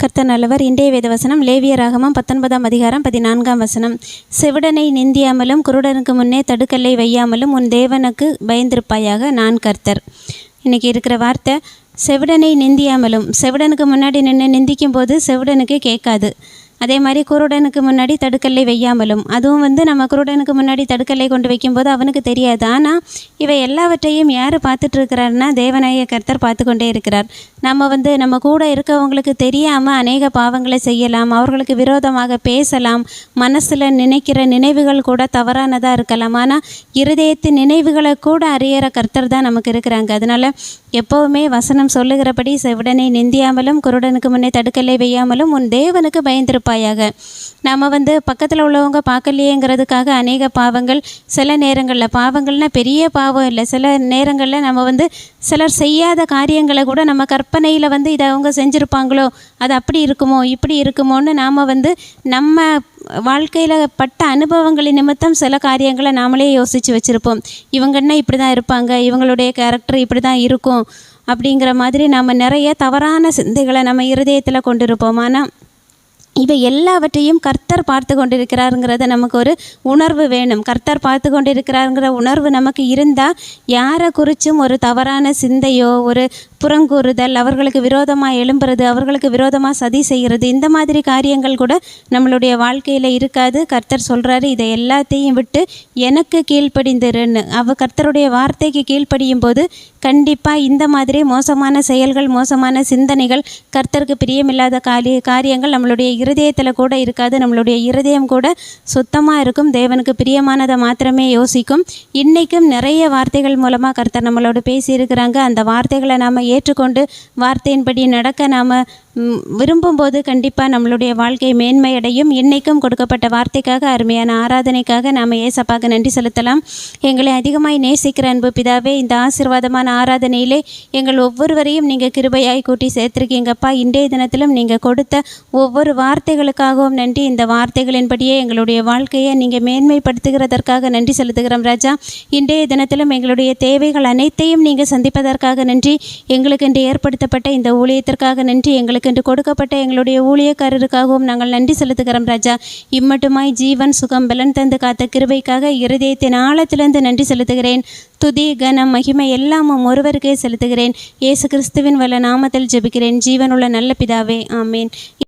கர்த்தர் நல்லவர். இன்றைய வேத வசனம் லேவிய ராகமம் பத்தொன்பதாம் அதிகாரம் பதினான்காம் வசனம். செவிடனை நிந்தியாமலும் குருடனுக்கு முன்னே தடுக்கல்லை வையாமலும் உன் தேவனுக்கு பயந்திருப்பாயாக நான் கர்த்தர். இன்னைக்கு இருக்கிற வார்த்தை செவிடனை நிந்தியாமலும் செவிடனுக்கு முன்னாடி நின்று நிந்திக்கும் போது செவிடனுக்கு கேட்காது. அதே மாதிரி குருடனுக்கு முன்னாடி தடுக்கல்லை வையாமலும். அதுவும் வந்து நம்ம குருடனுக்கு முன்னாடி தடுக்கல்லை கொண்டு வைக்கும்போது அவனுக்கு தெரியாது. ஆனால் இவை எல்லாவற்றையும் யார் பார்த்துட்டு தேவநாயக தேவநாய கர்த்தர் பார்த்து கொண்டே இருக்கிறார். நம்ம வந்து நம்ம கூட இருக்கவங்களுக்கு தெரியாமல் அநேக பாவங்களை செய்யலாம் அவர்களுக்கு விரோதமாக பேசலாம் மனசில் நினைக்கிற நினைவுகள் கூட தவறானதாக இருக்கலாம். ஆனால் இருதயத்து நினைவுகளை கூட அறியிற கர்த்தர் தான் நமக்கு இருக்கிறாங்க. அதனால் எப்போவுமே வசனம் சொல்லுகிறபடி செவிடனை நிந்தியாமலும் குருடனுக்கு முன்னே தடுக்கலை வையாமலும் உன் தேவனுக்கு பயந்திருப்பாயாக நாம் வந்து பக்கத்தில் உள்ளவங்க பார்க்கலையேங்கிறதுக்காக அநேக பாவங்கள் சில நேரங்களில் பாவங்கள்னால் பெரிய பாவம் இல்லை. சில நேரங்களில் நம்ம வந்து சிலர் செய்யாத காரியங்களை கூட நம்ம கற்பனையில் வந்து இதை அவங்க செஞ்சுருப்பாங்களோ? அது அப்படி இருக்குமோ? இப்படி இருக்குமோன்னு நாம் வந்து நம்ம வாழ்க்கையில் பட்ட அனுபவங்களின் நிமித்தம் சில காரியங்களை நாமளே யோசித்து வச்சுருப்போம். இவங்கன்னா இப்படி தான் இருப்பாங்க? இவங்களுடைய கேரக்டர் இப்படி தான் இருக்கும். அப்படிங்கிற மாதிரி நம்ம நிறைய தவறான சிந்தைகளை நம்ம இருதயத்தில் கொண்டிருப்போம். ஆனால் இவை எல்லாவற்றையும் கர்த்தர் பார்த்து கொண்டிருக்கிறாருங்கிறத நமக்கு ஒரு உணர்வு வேணும். கர்த்தர் பார்த்து கொண்டிருக்கிறாருங்கிற உணர்வு நமக்கு இருந்தால் யாரை குறித்தும் ஒரு தவறான சிந்தையோ ஒரு புறங்கூறுதல் அவர்களுக்கு விரோதமாக எழும்புறது அவர்களுக்கு விரோதமாக சதி செய்கிறது இந்த மாதிரி காரியங்கள் கூட நம்மளுடைய வாழ்க்கையில் இருக்காது. கர்த்தர் சொல்கிறாரு இதை எல்லாத்தையும் விட்டு எனக்கு கீழ்ப்படிந்திருன்னு. அவ கர்த்தருடைய வார்த்தைக்கு கீழ்ப்படியும் போது கண்டிப்பாக இந்த மாதிரி மோசமான செயல்கள் மோசமான சிந்தனைகள் கர்த்தருக்கு பிரியமில்லாத காரிய காரியங்கள் நம்மளுடைய இருதயத்தில் கூட இருக்காது. நம்மளுடைய இருதயம் கூட சுத்தமாக இருக்கும். தேவனுக்கு பிரியமானதை மாத்திரமே யோசிக்கும். இன்றைக்கும் நிறைய வார்த்தைகள் மூலமாக கர்த்தர் நம்மளோட பேசியிருக்கிறாங்க. அந்த வார்த்தைகளை நாம் ஏற்றுக்கொண்டு வார்த்தையின்படி நடக்க நாம் விரும்பும்போது கண்டிப்பாக நம்மளுடைய வாழ்க்கை மேன்மையடையும். இன்னைக்கும் கொடுக்கப்பட்ட வார்த்தைக்காக அருமையான ஆராதனைக்காக நாம் ஏசப்பாக நன்றி செலுத்தலாம். எங்களை அதிகமாய் நேசிக்கிற அன்பு பிதாவே இந்த ஆசீர்வாதமான ஆராதனையிலே எங்கள் ஒவ்வொருவரையும் நீங்கள் கிருபையாய் கூட்டி சேர்த்துருக்கீங்கப்பா. இன்றைய தினத்திலும் நீங்கள் கொடுத்த ஒவ்வொரு வார்த்தைகளுக்காகவும் நன்றி. இந்த வார்த்தைகளின்படியே எங்களுடைய வாழ்க்கையை நீங்கள் மேன்மைப்படுத்துகிறதற்காக நன்றி செலுத்துகிறோம் ராஜா. இன்றைய தினத்திலும் எங்களுடைய தேவைகள் அனைத்தையும் நீங்கள் சந்திப்பதற்காக நன்றி. எங்களுக்கு இன்று ஏற்படுத்தப்பட்ட இந்த ஊழியத்திற்காக நன்றி. எங்களுக்கு இன்று கொடுக்கப்பட்ட எங்களுடைய ஊழியக்காரருக்காகவும் நாங்கள் நன்றி செலுத்துகிறோம் ராஜா. இம்மட்டுமாய் ஜீவன் சுகம் பலன் தந்து காத்த கிருபைக்காக இருதயத்தின் ஆழத்திலிருந்து நன்றி செலுத்துகிறேன். துதி கனம் மகிமை எல்லாமும் ஒருவருக்கே செலுத்துகிறேன். இயேசு கிறிஸ்துவின் வல்ல நாமத்தில் ஜெபிக்கிறேன். ஜீவனுள்ள நல்ல பிதாவே ஆமேன்.